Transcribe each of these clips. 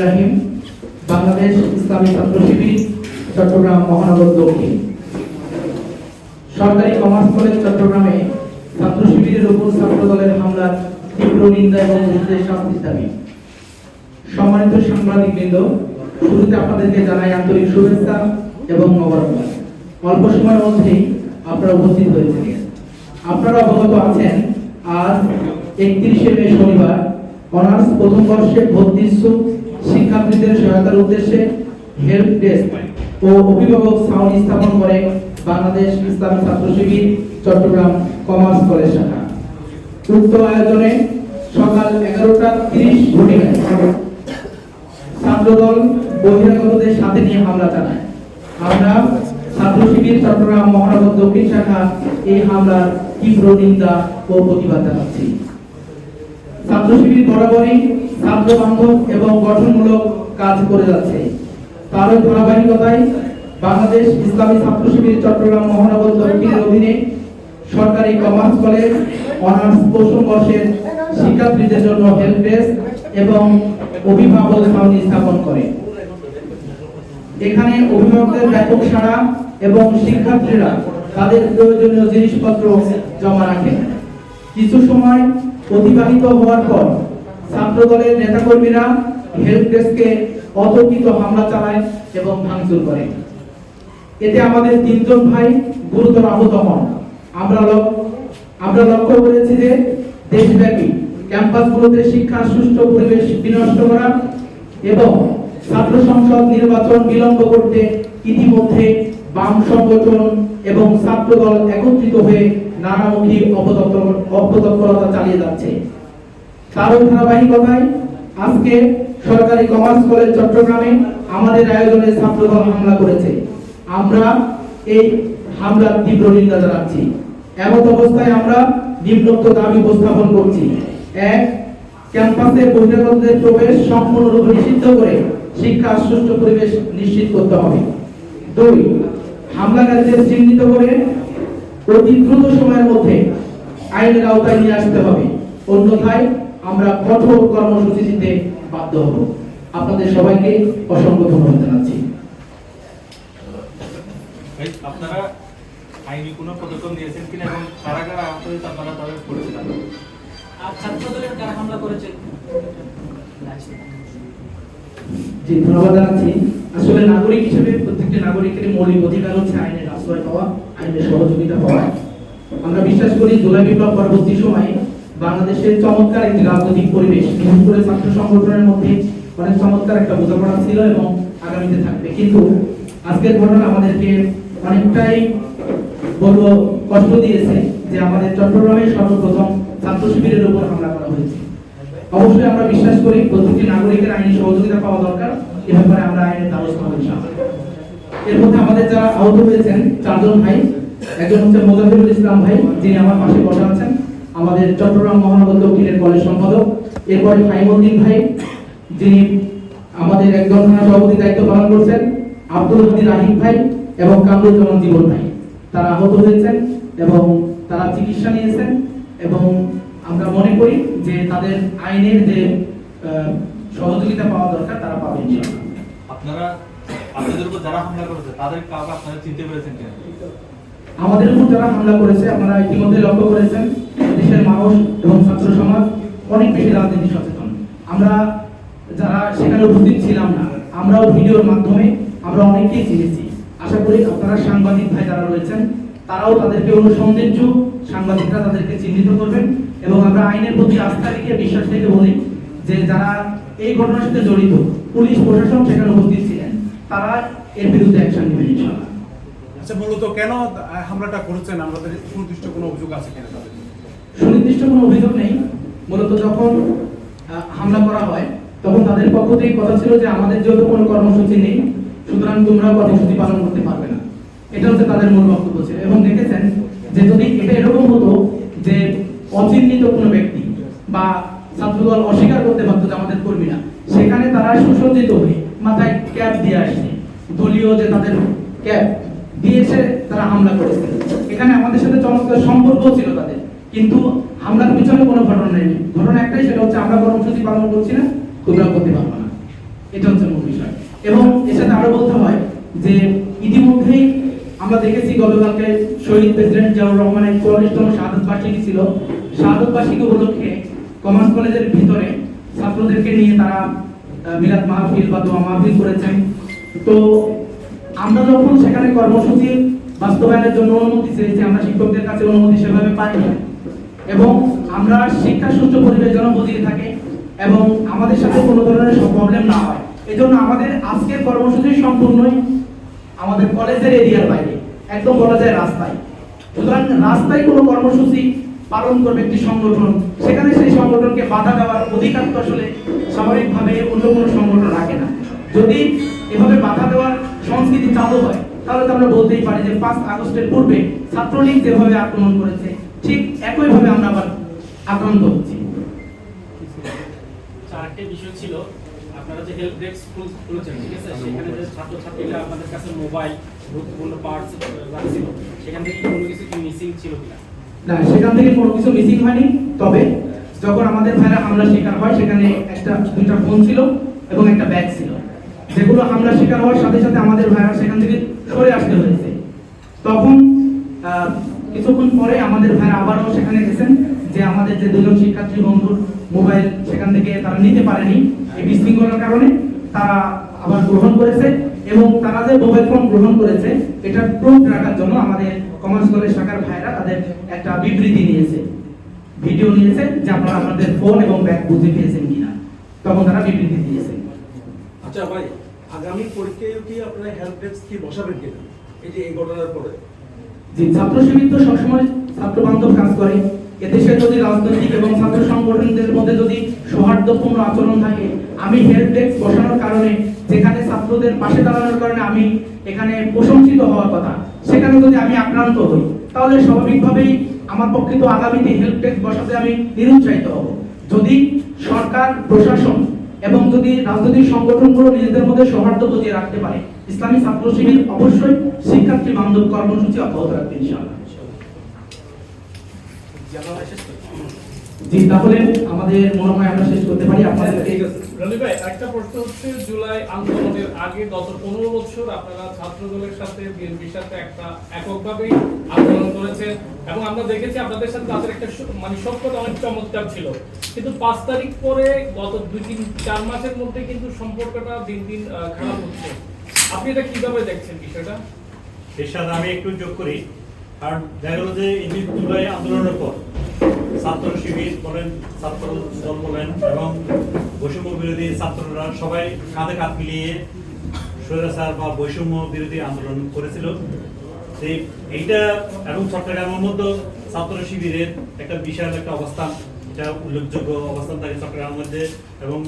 রহিম সম্মানিত সাংবাদিক বৃন্দ শুরুতে আপনাদেরকে জানাই আন্তরিক শুভেচ্ছা এবং অল্প সময়ের মধ্যেই আপনারা উপস্থিত হয়েছেন আপনারা অবগত আছেন, আজ একত্রিশে মে শনিবার, অনার্স প্রথম বর্ষে ভর্তি ইচ্ছুক শিক্ষার্থীদের সহায়তার উদ্দেশ্যে হেল্প ডেস্ক ও অভিভাবক সাউন্ড স্থাপন করে বাংলাদেশ ইসলামী ছাত্র শিবির, চট্টগ্রাম কমার্স কলেজ শাখা। উক্ত আয়োজনে সকাল এগারোটা তিরিশ ঘটিকায় ছাত্রদল বহিরাগতদের সাথে নিয়ে হামলা চালায়। আমরা ছাত্র শিবির, চট্টগ্রাম মহানগর দক্ষিণ শাখা এই হামলার তীব্র নিন্দা ও প্রতিবাদ জানাচ্ছি। ছাত্র শিবির বরাবরই ছাত্র বান্ধব এবং গঠনমূলক কাজ করে যাচ্ছে। তারই ধারাবাহিকতায় বাংলাদেশ ইসলামী ছাত্র শিবির চট্টগ্রাম মহানগর দক্ষিণের অধীনে সরকারি কমার্স কলেজ, অনার্স প্রথম বর্ষের শিক্ষার্থীদের জন্য হেল্প ডেস্ক এবং অভিভাবক ছাউনি স্থাপন করে। এখানে অভিভাবকদের ব্যাপক সাড়া এবং শিক্ষার্থীরা তাদের প্রয়োজনীয় জিনিসপত্র জমা রাখেন কিছু সময় অতিবাহিত হওয়ার পর ছাত্র দলের নেতাকর্মীরা হেল্প ডেস্কে অতর্কিত হামলা চালায় এবং ভাঙচুর করে। এতে আমাদের তিনজন ভাই গুরুতর আহত হন। আমরা আমরা লক্ষ্য করেছি যে দেশব্যাপী ক্যাম্পাসগুলোতে শিক্ষার সুষ্ঠু পরিবেশ বিনষ্ট করা এবং ছাত্র সংসদ নির্বাচন বিলম্ব করতে ইতিমধ্যে বাম সংগঠন এবং ছাত্র দল একত্রিত হয়ে নানামুখী অপতৎপর- অপতৎপরতা চালিয়ে যাচ্ছে। তার ধারাবাহিকতায় আজকে সরকারি কমার্স কলেজ চট্টগ্রামে আমাদের আয়োজনে ছাত্রদল হামলা করেছে। আমরা এই হামলার তীব্র নিন্দা জানাচ্ছি। এমত অবস্থায় আমরা নিম্নোক্ত দাবি উপস্থাপন করছি। এক, ক্যাম্পাসে বহিরাগতদের প্রবেশ সম্পূর্ণরূপে নিষিদ্ধ করে শিক্ষার সুষ্ঠু পরিবেশ নিশ্চিত করতে হবে। দুই হামলাকারীদের চিহ্নিত করে অতি দ্রুত সময়ের মধ্যে আইনের আওতায় নিয়ে আসতে হবে। অন্যথায় আমরা কঠোর কর্মসূচি দিতে বাধ্য হব। আপনাদের সবাইকে অসংখ্য ধন্যবাদ জানাচ্ছি। আপনারা আইনি কোনো পদক্ষেপ নিয়েছেন কিনা এবং কারা কারা আহত হয়েছে আপনারা তাদের আর ছাত্রদলের কারা হামলা করেছে জি ধন্যবাদ জানাচ্ছি। আসলে নাগরিক হিসেবে প্রত্যেকটি নাগরিকের মৌলিক অধিকার হচ্ছে আইনের আশ্রয় পাওয়া, আইনের সহযোগিতা পাওয়া। আমরা বিশ্বাস করি জুলাই বিপ্লব পরবর্তী সময়ে বাংলাদেশের চমৎকার একটি রাজনৈতিক পরিবেশ, বিশেষ করে ছাত্র সংগঠনের মধ্যে অনেক চমৎকার একটা বোঝাপড়া ছিল এবং আগামীতে থাকবে। কিন্তু আজকের ঘটনা আমাদেরকে অনেকটাই বলব কষ্ট দিয়েছে যে আমাদের চট্টগ্রামে সর্বপ্রথম ছাত্র শিবিরের উপর হামলা করা হয়েছে। অবশ্যই আমরা বিশ্বাস করি প্রত্যেকটি নাগরিকের আইনি সহযোগিতা পাওয়া দরকার, এ ব্যাপারে আমরা আইনের নেব ইনশাআল্লাহ। এর মধ্যে আমাদের যারা আহত হয়েছেন, চারজন ভাই, একজন হচ্ছে মোজাফিরুল ইসলাম ভাই, যিনি আমার পাশে বসে আছেন, আমাদের চট্টগ্রাম মহানগর দক্ষিণের কলেজ সম্পাদক, এরপরে ফাইমুদ্দিন ভাই, যিনি আমাদের একজন সভাপতি দায়িত্ব পালন করছেন, আব্দুল হাদি রাহিম ভাই এবং কামরুজ্জামান জীবন ভাই। তারা আহত হয়েছেন এবং তারা চিকিৎসা নিয়েছেন এবং আমরা মনে করি যে তাদের আইনের যে সহযোগিতা পাওয়া দরকার, তারা পাবে আপনারা আমাদের উপর যারা হামলা করেছে, আপনারা ইতিমধ্যে লক্ষ্য করেছেন দেশের মানুষ এবং ছাত্র সমাজ অনেক বেশি রাজনীতি সচেতন। আমরা যারা সেখানে উপস্থিত ছিলাম না, আমরাও ভিডিওর মাধ্যমে আমরা অনেককেই চিনেছি আশা করি আপনারা সাংবাদিক ভাই যারা রয়েছেন, তারাও তাদেরকে অনুসন্ধিত সাংবাদিকরা তাদেরকে চিহ্নিত করবেন এবং আমরা আইনের প্রতি আস্থা রেখে বিশ্বাস রেখে বলি যে যারা এই ঘটনার সাথে জড়িত, পুলিশ, প্রশাসন সেখানে উপস্থিত ছিলেন তারা এর বিরুদ্ধে অ্যাকশন ইনশাআল্লাহ। আচ্ছা মূলত কেন হামলাটা করেছেন? আমাদের সুনির্দিষ্ট কোনো অভিযোগ আছে কিনা তাদের? সুনির্দিষ্ট কোনো অভিযোগ নেই। মূলত যখন হামলা করা হয় তখন তাদের পক্ষ থেকে কথা ছিল যে আমাদের যেহেতু কোনো কর্মসূচি নেই সুতরাং তোমরা কর্মসূচি পালন করতে পারবে না। এটা হচ্ছে তাদের মূল বক্তব্য ছিল। এবং দেখেছেন যে যদি এটা এরকম হতো যে অচিহ্নিত কোনো ব্যক্তি বা ছাত্রদল অস্বীকার করতে পারতো যে আমাদের কর্মীরা সেখানে তারা সুসজ্জিত হয়ে মাথায় ক্যাপ দিয়ে আসছে। দলীয় যে তাদের ক্যাপ দিয়ে এসে তারা হামলা করেছে। এখানে আমাদের সাথে চমৎকার সম্পর্ক ছিল তাদের। কিন্তু হামলার পিছনে কোনো ঘটনা নেই। ঘটনা একটাই, সেটা হচ্ছে আমরা কর্মসূচি পালন করছি না, তোমরা করতে পারব না। এটা হচ্ছে মূল বিষয়। এবং এর সাথে আরও বলতে হয় যে ইতিমধ্যেই আমরা দেখেছি গতকালকে শহীদ প্রেসিডেন্ট জিয়াউর রহমানের চুয়াল্লিশতম শাহাদত বার্ষিকী ছিল। শাহাদত বার্ষিকী উপলক্ষে কমার্স কলেজের ভিতরে ছাত্রদেরকে নিয়ে তারা মিলাদ মাহফিল বা দোয়া মাহফিল করেছেন। তো আমরা যখন সেখানে কর্মসূচি বাস্তবায়নের জন্য অনুমতি চেয়েছি, আমরা শিক্ষকদের কাছে অনুমতি সেভাবে পাইনি। এবং আমরা শিক্ষা সুষ্ঠু পরিবেশ যেন বজিয়ে থাকে এবং আমাদের সাথে কোনো ধরনের সব প্রবলেম না হয়। এজন্য আমাদের আজকের কর্মসূচি সম্পূর্ণই আমাদের কলেজের এরিয়ার বাইরে, একদম বলা যায় রাস্তায়। সুতরাং রাস্তায় কোনো কর্মসূচি পালন করবে একটি সংগঠন, সেখানে সেই সংগঠনকে বাধা দেওয়ার অধিকার তো আসলে স্বাভাবিকভাবে অন্য কোনো সংগঠন রাখে না। যদি এভাবে বাধা দেওয়ার সংস্কৃতি চালু হয় তাহলে তো আমরা বলতেই পারি যে পাঁচ আগস্টের পূর্বে ছাত্রলীগ যেভাবে আক্রমণ করেছে ঠিক একইভাবে আমরা আবার আক্রান্ত হচ্ছি। চারটে বিষয় ছিল আপনারা যে হেল্প ডেস্ক খুলেছেন ঠিক আছে? সেখানে যে ছাত্রছাত্রীরা আপনাদের কাছে মোবাইল গুরুত্বপূর্ণ পার্টস রাখছিল সেখান থেকে কোনো কিছু কি মিসিং ছিল কিনা? না সেখান থেকে কোনো কিছু মিসিং হয়নি তবে যখন আমাদের ভাইরা হামলা শিকার হয়, সেখানে একটা, দুইটা ফোন ছিল এবং একটা ব্যাগ ছিল। যেগুলো হামলা শিকার হওয়ার সাথে সাথে আমাদের ভাইরা সেখান থেকে সরে আসতে হয়েছে। তখন কিছুক্ষণ পরে আমাদের ভাইরা আবারও সেখানে গেছেন যে আমাদের যে দুজন শিক্ষার্থী বন্ধুর মোবাইল সেখান থেকে তারা নিতে পারেনি এই বিশৃঙ্খলার কারণে তারা আবার গ্রহণ করেছে এবং তারা যে মোবাইল ফোন গ্রহণ করেছে, এটা প্রুফ রাখার জন্য আমাদের কমার্স কলেজ শাখার ভাইরা তাদের একটা বিবৃতি নিয়েছে ভিডিও নিয়েছে যে আপনারা আপনাদের ফোন এবং ব্যাগ বুঝে পেয়েছেন কিনা। তখন তারা বিবৃতি দিয়েছে। আচ্ছা ভাই আগামী পরীক্ষায় কি আপনারা হেল্প ডেস্ক কি বসাবেন কিনা? এই যে এই ঘটনার পরে। যে ছাত্র শিবির তো সবসময় ছাত্র বান্ধব কাজ করে। এদেশে যদি রাজনৈতিক এবং ছাত্র সংগঠনদের মধ্যে যদি সৌহার্দ্যপূর্ণ আচরণ থাকে আমি হেল্প ডেস্ক বসানোর কারণে যেখানে ছাত্রদের পাশে দাঁড়ানোর কারণে আমি এখানে প্রশংসিত হওয়ার কথা সেখানে যদি আমি আক্রান্ত হই তাহলে স্বাভাবিকভাবেই আমার পক্ষে তো আগামীতে হেল্প ডেস্ক বসাতে আমি নিরুৎসাহিত হব। যদি সরকার, প্রশাসন এবং যদি রাজনৈতিক সংগঠনগুলো নিজেদের মধ্যে সৌহার্দ্য বজিয়ে রাখতে পারে, ইসলামী ছাত্র শিবির অবশ্যই শিক্ষার্থী বান্ধব কর্মসূচি অব্যাহত রাখবে ইনশাআল্লাহ। জি, তাহলে আমাদের মনে হয় আমরা শেষ করতে পারি। আপনাদের আছে। রনি একটা প্রশ্ন হচ্ছে, জুলাই আন্দোলনের আগে গত পনেরো বছর আপনারা ছাত্র দলের সাথে, বিএনপির সাথে একটা এককভাবে আন্দোলন করেছেন এবং আমরা দেখেছি আপনাদের সাথে তাদের একটা মানে সক্ষতা অনেক চমৎকার ছিল। কিন্তু পাঁচ তারিখ পরে গত দুই তিন, চার মাসের মধ্যে কিন্তু সম্পর্কটা দিন দিন খারাপ হচ্ছে। আপনি এটা কীভাবে দেখছেন বিষয়টা? এর সাথে আমি একটু যোগ করি। আর দেখা গেল যে জুলাই আন্দোলনের পর ছাত্র শিবির বলেন, ছাত্র দল বলেন এবং বৈষম্য বিরোধী ছাত্ররা সবাই কাঁধে কাঁধ মিলিয়ে স্বৈরাচার বা বৈষম্য বিরোধী আন্দোলন করেছিল। এইটা এবং চট্টগ্রামের মধ্যে ছাত্র শিবিরের একটা বিশাল একটা অবস্থান, এটা উল্লেখযোগ্য অবস্থান থাকে চট্টগ্রামের মধ্যে এবং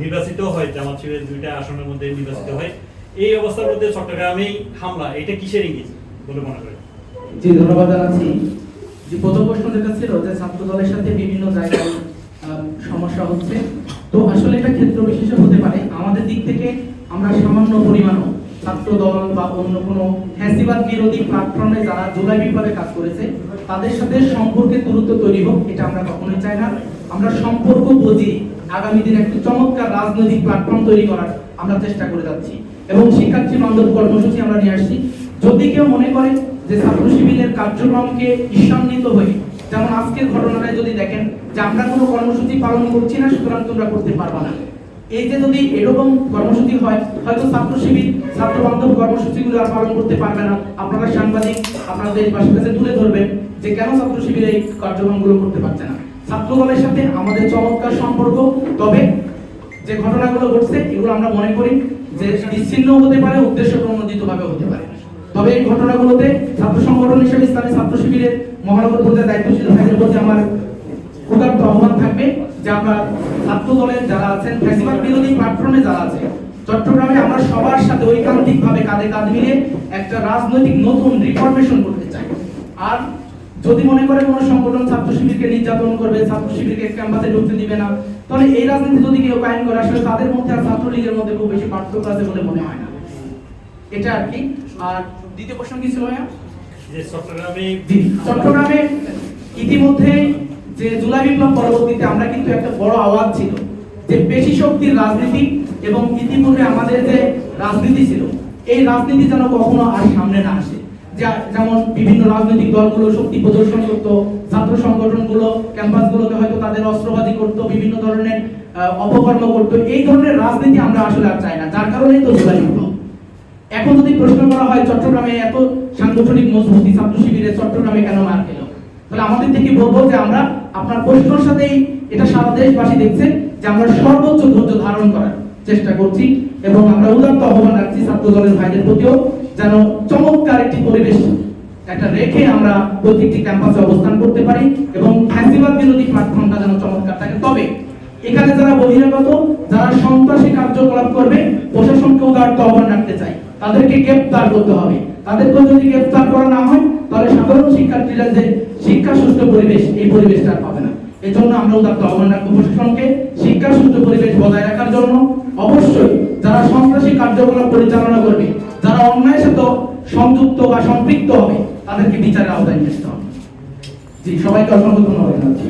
নির্বাচিত হয় জামাত শিবিরের দুইটা আসনের মধ্যে নির্বাচিত হয়। এই অবস্থার মধ্যে চট্টগ্রামেই হামলা, এটা কিসের ইঙ্গিত বলে মনে করেন? জি, ধন্যবাদ জানাচ্ছি। যে প্রথম প্রশ্ন যেটা ছিল যে ছাত্র দলের সাথে বিভিন্ন জায়গায় সমস্যা হচ্ছে। তো আসলে এটা ক্ষেত্র বিশেষে হতে পারে। আমাদের দিক থেকে আমরা সামান্য পরিমাণও ছাত্র দল বা অন্য কোনো ফ্যাসিবাদ বিরোধী প্ল্যাটফর্মে যারা জুলাই বিপ্লবে কাজ করেছে, তাদের সাথে সম্পর্কের দূরত্ব তৈরি হোক, এটা আমরা কখনোই চাই না। আমরা সম্পর্ক বুঝি, আগামী দিনে একটি চমৎকার রাজনৈতিক প্ল্যাটফর্ম তৈরি করার আমরা চেষ্টা করে যাচ্ছি। এবং শিক্ষার্থী বান্ধব কর্মসূচি আমরা নিয়ে আসছি। যদি কেউ মনে করে যে ছাত্র শিবিরের কার্যক্রমকে ঈর্ষান্বিত হয়ে, যেমন আজকের ঘটনাটায় যদি দেখেন যে আমরা কোনো কর্মসূচি পালন করছি না, সুতরাং তোমরা করতে পারবা না। এই যে যদি এরকম কর্মসূচি হয়, হয়তো ছাত্র শিবির ছাত্র বান্ধব কর্মসূচিগুলো আর পালন করতে পারবে না। আপনারা সাংবাদিক আপনারা দেশবাসীর কাছে তুলে ধরবেন যে কেন ছাত্র শিবির এই কার্যক্রমগুলো করতে পারছে না। ছাত্র দলের সাথে আমাদের চমৎকার সম্পর্ক, তবে যে ঘটনাগুলো ঘটছে, এগুলো আমরা মনে করি যে বিচ্ছিন্ন হতে পারে উদ্দেশ্য প্রণোদিত হতে পারে। তবে এই ঘটনাগুলোতে ছাত্র সংগঠন হিসেবে ইসলামী ছাত্র শিবিরের মহানগর পর্যায়ে দায়িত্বশীল ভাইদের প্রতি আমার ক্ষুধার্ত আহ্বান থাকবে যে আমরা ছাত্র দলের যারা আছেন ফ্যাসিবাদ বিরোধী প্ল্যাটফর্মে যারা আছে চট্টগ্রামে আমরা সবার সাথে ঐকান্তিক ভাবে কাঁধে কাঁধ মিলিয়ে একটা রাজনৈতিক নতুন রিফরমেশন করতে চাই। আর যদি মনে করে কোনো সংগঠন ছাত্র শিবিরকে নির্যাতন করবে, ছাত্র শিবিরকে ক্যাম্পাসে ঢুকতে দিবে না, তাহলে এই রাজনীতি যদি কেউ কায়েম করে, আসলে তাদের মধ্যে আর ছাত্রলীগের মধ্যে খুব বেশি পার্থক্য আছে বলে মনে হয় না। এটা আর কি? আর দ্বিতীয় প্রশ্ন কি ছিল যে চট্টগ্রামে চট্টগ্রামে ইতিমধ্যেই যে জুলাই বিপ্লব পরবর্তীতে আমরা কিন্তু একটা বড় আওয়াজ ছিল যে পেশি শক্তির রাজনীতি এবং ইতিপূর্বে আমাদের যে রাজনীতি ছিল এই রাজনীতি যেন কখনো আর সামনে না আসে। যা- যেমন বিভিন্ন রাজনৈতিক দলগুলো শক্তি প্রদর্শন করত ছাত্র সংগঠনগুলো ক্যাম্পাসগুলোতে হয়তো তাদের অস্ত্রবাদী করত বিভিন্ন ধরনের অপকর্ম করত এই ধরনের রাজনীতি আমরা আসলে আর চাই না যার কারণেই তো জুলাই বিপ্লব। এখন যদি প্রশ্ন করা হয়, চট্টগ্রামে এত সাংগঠনিক মজবুতি ছাত্র শিবিরে চট্টগ্রামে কেন মার খেলো? তাহলে আমাদের থেকে বলব যে আমরা আপনার প্রশ্নের সাথেই এটা সারা দেশবাসী দেখছে যে আমরা সর্বোচ্চ ধৈর্য ধারণ করার চেষ্টা করছি এবং আমরা উদাত্ত আহ্বান রাখছি ছাত্র দলের ভাইদের প্রতিও যেন চমৎকার একটি পরিবেশ একটা রেখে আমরা প্রত্যেকটি ক্যাম্পাসে অবস্থান করতে পারি এবং ফ্যাসিবাদ বিরোধী প্ল্যাটফর্মটা যেন চমৎকার থাকে। তবে এখানে যারা বহিরাগত, যারা সন্ত্রাসী কার্যকলাপ করবে, প্রশাসনকে উদারত আহ্বান রাখতে চাই। তাদেরকে গ্রেপ্তার করতে হবে। তাদেরকে যদি গ্রেপ্তার করা না হয়, তাহলে সাধারণ শিক্ষার্থীরা যে শিক্ষা সুষ্ঠু পরিবেশ, এই পরিবেশটা পাবে না। এই জন্য আমরা উদারত আহ্বান রাখব প্রশাসনকে শিক্ষা সুষ্ঠু পরিবেশ বজায় রাখার জন্য। অবশ্যই যারা সন্ত্রাসী কার্যকলাপ পরিচালনা করবে, যারা অন্যায়ের সাথে সংযুক্ত বা সম্পৃক্ত হবে, তাদেরকে বিচারের আওতায় নিয়ে আসতে হবে। জি, সবাইকে অসংখ্য ধন্যবাদ জানাচ্ছি।